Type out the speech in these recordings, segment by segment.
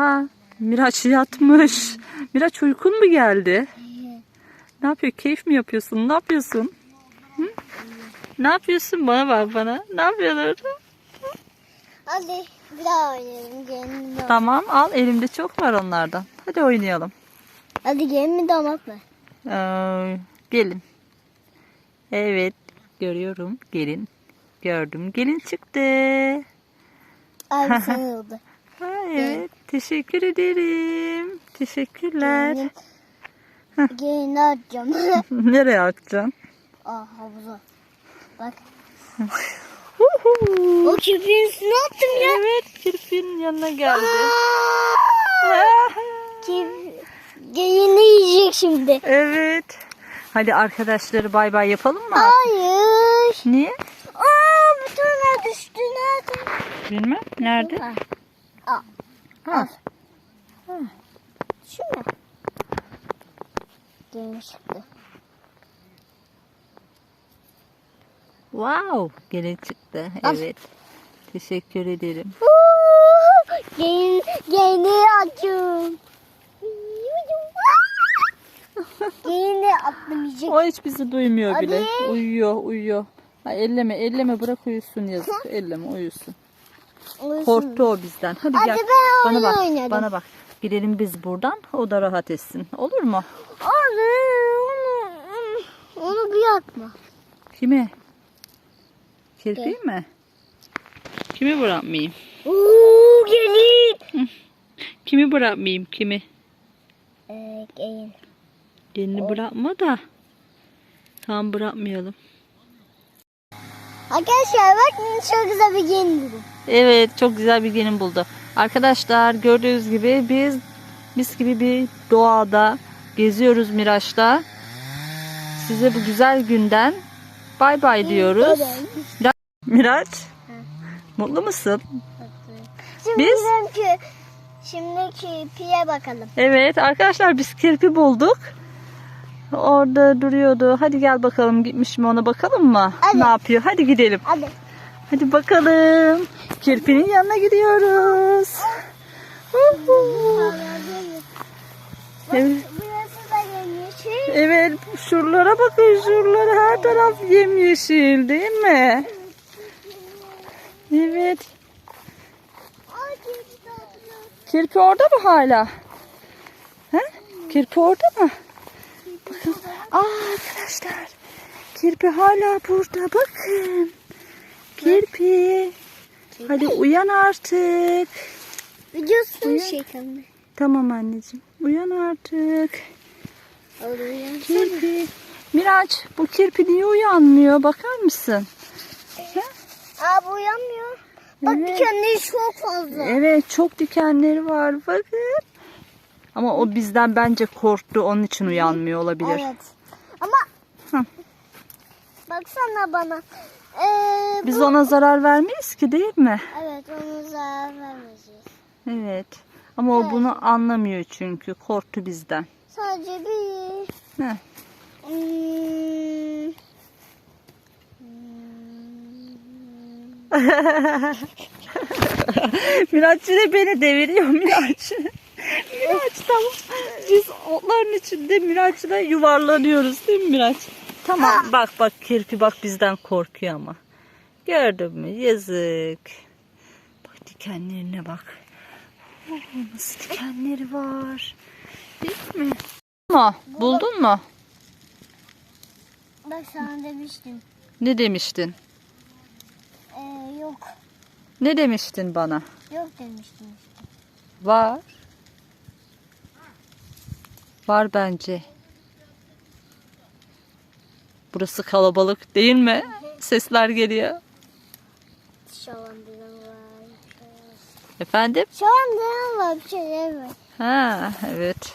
Ha, Miraç yatmış. Miraç uykun mu geldi? Ne yapıyor? Keyif mi yapıyorsun? Ne yapıyorsun? Hı? Ne yapıyorsun? Bana bak bana. Ne yapıyorsun orada? Hadi bir daha oynayalım. Gelin? Tamam al elimde çok var onlardan. Hadi oynayalım. Hadi gelin mi damat mı? Ee, gelin. Evet görüyorum. Gelin. Gördüm. Gelin çıktı. Abi sen oldu. Ha, evet. Teşekkür ederim. Teşekkürler. Gelin. Atacağım. Nereye atacaksın? Aa havuza. Bak. O köpeğin üstüne attım ya. Evet kirpinin yanına geldi. Kim? Gelini yiyecek şimdi. evet. Hadi arkadaşları bay bay yapalım mı? Hayır. Niye? Aa bir tane düştü nerede? Bilmem. Nerede? Ha. Aa, Ha. şu mu? Gelin çıktı. Wow. Gelin çıktı. Al. Evet. Teşekkür ederim. Gelin, gelini açıyorum. Gelini atlamayacak. O hiç bizi duymuyor Hadi. bile. Uyuyor, uyuyor. Ha, elleme, elleme bırak uyusun yazık. Elleme uyusun. Korktu o bizden. Hadi, Hadi gel. ben Bana oyun bak. oynadım. Bana bak. Gidelim biz buradan. O da rahat etsin. Olur mu? Abi onu, onu bir atma. Kimi? Kirpi mi? Kimi bırakmayayım? Uuu gelin. Kimi bırakmayayım? Kimi? Ee, gelin. Gelini bırakma da. Tamam bırakmayalım. Arkadaşlar bak çok güzel bir gelin buldum. Evet çok güzel bir gelin buldu. Arkadaşlar gördüğünüz gibi biz mis gibi bir doğada geziyoruz Miraç'ta. Size bu güzel günden bay bay diyoruz. Mira- Miraç mutlu musun? Şimdi Biz- bizim ki şimdiki piye bakalım. Evet arkadaşlar biz kirpi bulduk. Orada duruyordu. Hadi gel bakalım gitmiş mi ona bakalım mı? Hadi. Ne yapıyor? Hadi gidelim. Hadi. Hadi bakalım. Kirpinin yanına gidiyoruz. Evet. Evet, şuralara bakın, şuralara her taraf yemyeşil değil mi? Evet. Kirpi orada mı hala? He? Kirpi orada mı? Bakın. Aa arkadaşlar. Kirpi hala burada. Bakın. Kirpi. Hadi uyan artık. Videosunu çekelim. Tamam anneciğim. Uyan artık. Oluyor. Kirpi. Miraç bu kirpi niye uyanmıyor? Bakar mısın? Aa bu uyanmıyor. Bak Evet. dikenleri çok fazla. Evet çok dikenleri var bakın. Ama o bizden bence korktu onun için uyanmıyor olabilir. Evet. Ama Hı. baksana bana. Ee, Biz bu- ona zarar vermeyiz ki değil mi? Evet onu zarar vermeyeceğiz. Evet. Ama o bunu anlamıyor çünkü korktu bizden. Sadece bir... Heh. Hmm, Miraç yine beni deviriyor Miraç. Miraç tamam. Biz otların içinde Miraç'la yuvarlanıyoruz değil mi Miraç? Tamam bak bak kirpi bak bizden korkuyor ama. Gördün mü? Yazık. Bak dikenlerine bak. Oh, nasıl dikenleri var. Değil mi? Ama buldun mu? bak sana demiştim. Ne demiştin? Ee, yok. Ne demiştin bana? Yok demiştim. Var. Var bence. Burası kalabalık değil mi? Sesler geliyor. Efendim? Şu an bir var bir şeyler var. Ha, evet.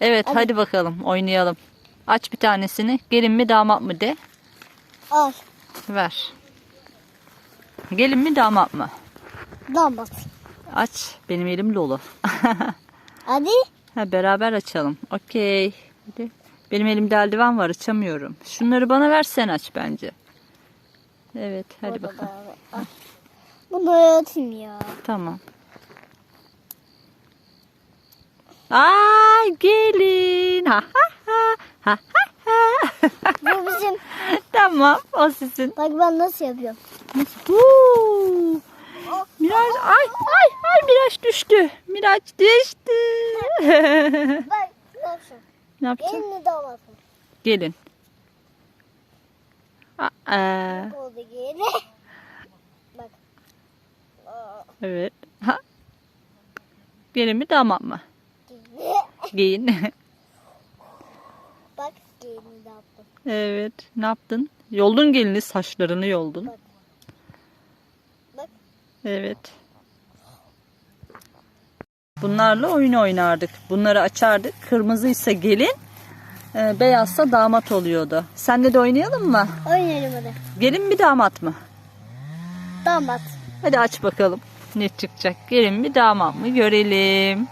Evet, hadi. bakalım oynayalım. Aç bir tanesini. Gelin mi damat mı de. Al. Ver. Gelin mi damat mı? Damat. Aç. Benim elim dolu. Hadi. Ha, beraber açalım. Okey. Benim elimde eldiven var açamıyorum. Şunları bana ver sen aç bence. Evet hadi bakalım. Bunu atayım ya. Tamam. Ay gelin. Ha ha ha. Ha ha ha. Bu bizim. tamam o sizin. Bak ben nasıl yapıyorum. Huu. Miraç ay ay ay Miraç düştü. Miraç düştü. Bak ne yapacağım. ne yapacağım? Elini damatım. Gelin. Aa, Oldu geri. Bak. Aa, evet. Ha. Gelin mi damat mı? Giyin. Bak gelini de yaptım. evet. Ne yaptın? Yoldun gelini saçlarını yoldun. Bak. Bak. Evet. Bunlarla oyun oynardık. Bunları açardık. Kırmızıysa gelin, e, beyazsa damat oluyordu. Senle de oynayalım mı? Oynayalım hadi. Gelin mi damat mı? Damat. Hadi aç bakalım. Ne çıkacak? Gelin mi damat mı görelim.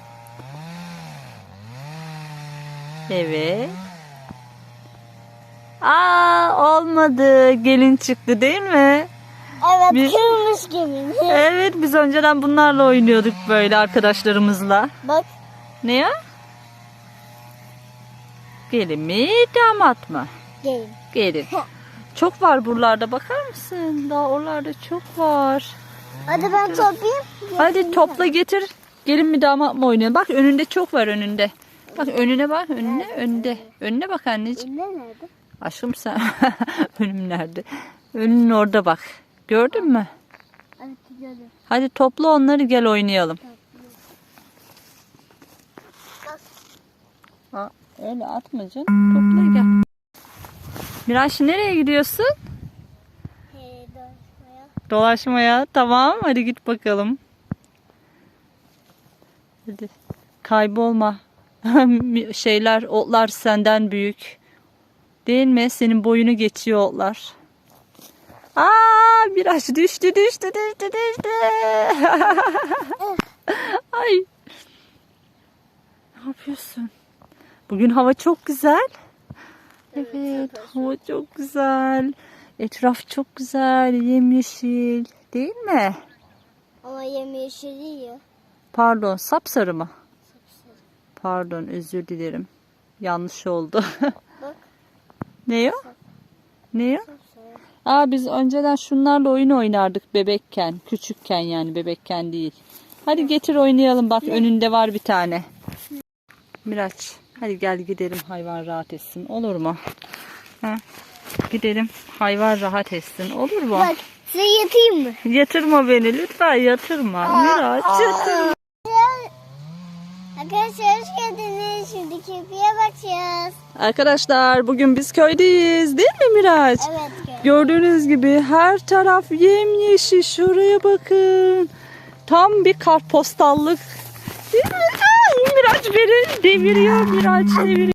Evet. Aa olmadı. Gelin çıktı değil mi? Evet Biz- gemini. Evet biz önceden bunlarla oynuyorduk böyle arkadaşlarımızla. Bak. Ne ya? Gelin mi damat mı? Gelin. Gelin. Çok var buralarda bakar mısın? Daha oralarda çok var. Hadi ben toplayayım. Hadi topla getir. Gelin mi damat mı oynayalım? Bak önünde çok var önünde. Bak önüne bak önüne önünde. Önüne bak anneciğim. Eline nerede? Aşkım sen önüm nerede? Önün orada bak. Gördün mü? Hadi topla onları gel oynayalım. Aa, öyle atma canım. Topla gel. Miraç nereye gidiyorsun? Hey, dolaşmaya. Dolaşmaya. Tamam hadi git bakalım. Hadi. Kaybolma. Şeyler, otlar senden büyük. Değil mi? Senin boyunu geçiyor otlar. Aa, Miraç düştü, düştü, düştü, düştü. Ay. Ne yapıyorsun? Bugün hava çok güzel. Evet, hava çok güzel. Etraf çok güzel, yemyeşil. Değil mi? Ama yemyeşil yiyor. Pardon, sapsarı mı? Pardon, özür dilerim. Yanlış oldu. Bak. ne o? Ne o? Sapsarı. Aa biz önceden şunlarla oyun oynardık bebekken. Küçükken yani bebekken değil. Hadi getir oynayalım bak önünde var bir tane. Miraç hadi gel gidelim hayvan rahat etsin olur mu? Ha? Gidelim hayvan rahat etsin olur mu? Bak size yatayım mı? Yatırma beni lütfen yatırma. Miraç yatırma. Arkadaşlar hoş geldiniz. Şimdi kirpiye bakacağız. Arkadaşlar bugün biz köydeyiz değil mi Miraç? Evet. gel. Gördüğünüz gibi her taraf yemyeşil. Şuraya bakın. Tam bir kartpostallık. Değil mi? Miraç beni deviriyor. Miraç deviriyor.